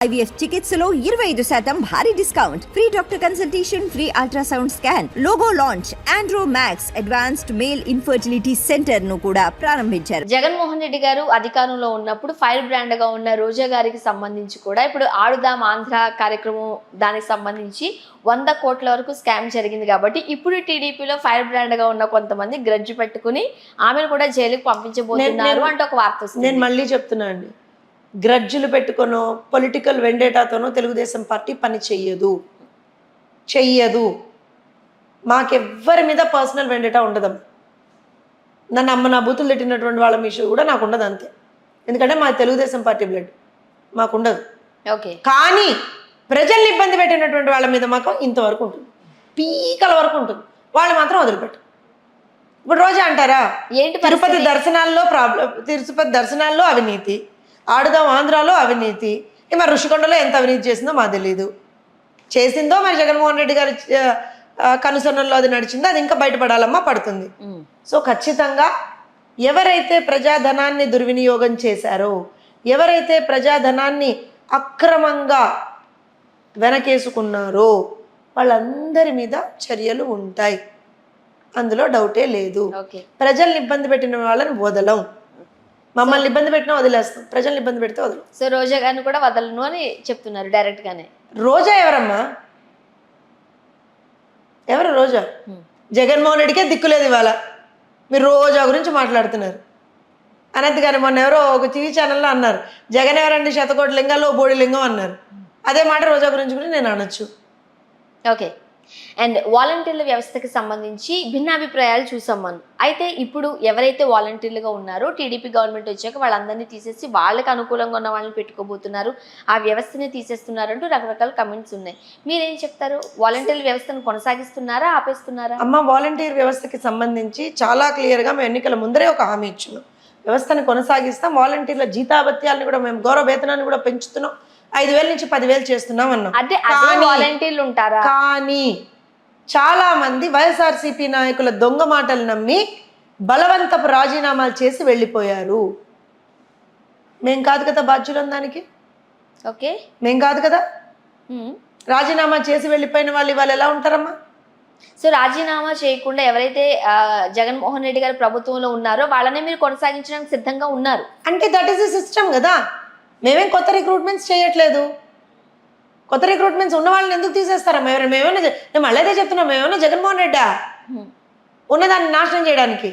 IVF చికిత్సలో ఇరవై ఐదు శాతం భారీ discount. Free doctor consultation free ultrasound scan logo launch Andro Max advanced male infertility సెంటర్ను కూడా ప్రారంభించారు. జగన్మోహన్ రెడ్డి గారు అధికారంలో ఉన్నప్పుడు ఫైర్ బ్రాండ్గా ఉన్న రోజా గారికి సంబంధించి కూడా ఇప్పుడు ఆడుదాం ఆంధ్ర కార్యక్రమం దానికి సంబంధించి వంద కోట్ల వరకు స్కామ్ జరిగింది కాబట్టి ఇప్పుడు టీడీపీలో ఫైర్ బ్రాండ్గా ఉన్న కొంతమంది గ్రడ్జి పెట్టుకుని ఆమెను కూడా జైలుకి పంపించబోతున్నారు నేను- అంటే ఒక వార్త వస్తుంది. నేను మళ్ళీ చెప్తున్నా అండి. గ్రడ్జులు పెట్టుకొనో పొలిటికల్ వెండేటాతోనో తెలుగుదేశం పార్టీ పని చెయ్యదు. చెయ్యదు. మాకెవ్వరి మీద పర్సనల్ వెండేటా ఉండదమ్మా నన్ను అమ్మ నా బూతులు తిట్టినటువంటి వాళ్ళ మిషు కూడా నాకు ఉండదు అంతే. ఎందుకంటే మా తెలుగుదేశం పార్టీ బ్లడ్. మాకు ఉండదు ఓకే. కానీ ప్రజల్ని ఇబ్బంది పెట్టినటువంటి వాళ్ళ మీద మాకు ఇంతవరకు ఉంటుంది. పీకల వరకు ఉంటుంది. వాళ్ళు మాత్రం వదిలిపెట్టు. ఇప్పుడు రోజా అంటారా? ఏంటి తిరుపతి? దర్శనాల్లో ప్రాబ్లం తిరుపతి దర్శనాల్లో అవినీతి. ఆడుదాం ఆంధ్రాలో అవినీతి. మరి ఋషికొండలో ఎంత అవినీతి చేసిందో మాకు తెలియదు చేసిందో మరి జగన్మోహన్ రెడ్డి గారి కనుసన్నల్లో అది నడిచిందో అది ఇంకా బయటపడాలమ్మా పడుతుంది. సో ఖచ్చితంగా ఎవరైతే ప్రజాధనాన్ని దుర్వినియోగం చేశారో ఎవరైతే ప్రజాధనాన్ని అక్రమంగా వెనకేసుకున్నారో వాళ్ళందరి మీద చర్యలు ఉంటాయి. అందులో డౌటే లేదు. ప్రజల్ని ఇబ్బంది పెట్టిన వాళ్ళని వదలం. మమ్మల్ని ఇబ్బంది పెట్టినా వదిలేస్తాం. ప్రజల్ని ఇబ్బంది పెడితే వదలం. సో రోజా గారిని కూడా వదలను అని చెప్తున్నారు డైరెక్ట్ గానే. రోజా ఎవరమ్మా? ఎవరు రోజా. జగన్మోహన్ రెడ్డికే దిక్కులేదు ఇవాళ. మీరు రోజా గురించి మాట్లాడుతున్నారు. అనంత్ గారు మొన్న ఎవరో ఒక టీవీ ఛానల్లో అన్నారు. జగన్ ఎవరండి? శతకోటి లింగాల్లో బోడి లింగం అన్నారు. అదే మాట రోజా గురించి కూడా నేను అనొచ్చు. ఓకే. అండ్ వాలంటీర్ల వ్యవస్థకి సంబంధించి భిన్నాభిప్రాయాలు చూసాం మనం. అయితే ఇప్పుడు ఎవరైతే వాలంటీర్లుగా ఉన్నారో టీడీపీ గవర్నమెంట్ వచ్చాక వాళ్ళందరినీ తీసేసి వాళ్ళకి అనుకూలంగా ఉన్న వాళ్ళని పెట్టుకోబోతున్నారు. ఆ వ్యవస్థని తీసేస్తున్నారు అంటూ రకరకాల కమెంట్స్ ఉన్నాయి. మీరేం చెప్తారు? వాలంటీర్ల వ్యవస్థను కొనసాగిస్తున్నారా ఆపేస్తున్నారా? అమ్మ వాలంటీర్ వ్యవస్థకి సంబంధించి చాలా క్లియర్గా మేము ఎన్నికల ముందరే ఒక హామీ ఇచ్చున్నాం. వ్యవస్థను కొనసాగిస్తాం. వాలంటీర్ల జీతాభత్యాలను కూడా మేము గౌరవ వేతనాన్ని కూడా పెంచుతున్నాం. ఐదు వేల నుంచి పదివేలు చేస్తున్నాం అన్నాం. కానీ- వాలంటీర్లు ఉంటారా? కానీ చాలా మంది వైఎస్ఆర్సీపీ నాయకుల దొంగ మాటలు నమ్మి బలవంతపు రాజీనామాలు చేసి వెళ్ళిపోయారు. మేం కాదు కదా బాధ్యులం దానికి? ఓకే. మేం కాదు కదా. రాజీనామా చేసి వెళ్ళిపోయిన వాళ్ళు ఇవాళ ఎలా ఉంటారమ్మా? సో రాజీనామా చేయకుండా ఎవరైతే జగన్మోహన్ రెడ్డి గారి ప్రభుత్వంలో ఉన్నారో వాళ్ళనే మీరు కొనసాగించడానికి సిద్ధంగా ఉన్నారు. అంటే దట్ ఈస్ ద సిస్టమ్ కదా? మేమేం కొత్త రిక్రూట్మెంట్స్ చేయట్లేదు. కొత్త రిక్రూట్మెంట్స్ ఉన్న వాళ్ళని ఎందుకు తీసేస్తారా? మేము నేను మళ్ళీ అదే చెప్తున్నా మేమేమైనా జగన్మోహన్ రెడ్డా. ఉన్నదాన్ని నాశనం చేయడానికి.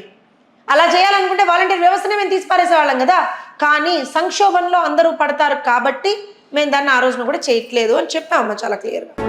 అలా చేయాలనుకుంటే వాలంటీర్ వ్యవస్థనే మేము తీసి పారేసేవాళ్ళం కదా. కానీ సంక్షోభంలో అందరూ పడతారు కాబట్టి మేము దాన్ని ఆ రోజున కూడా చేయట్లేదు అని చెప్పామమ్మా చాలా క్లియర్గా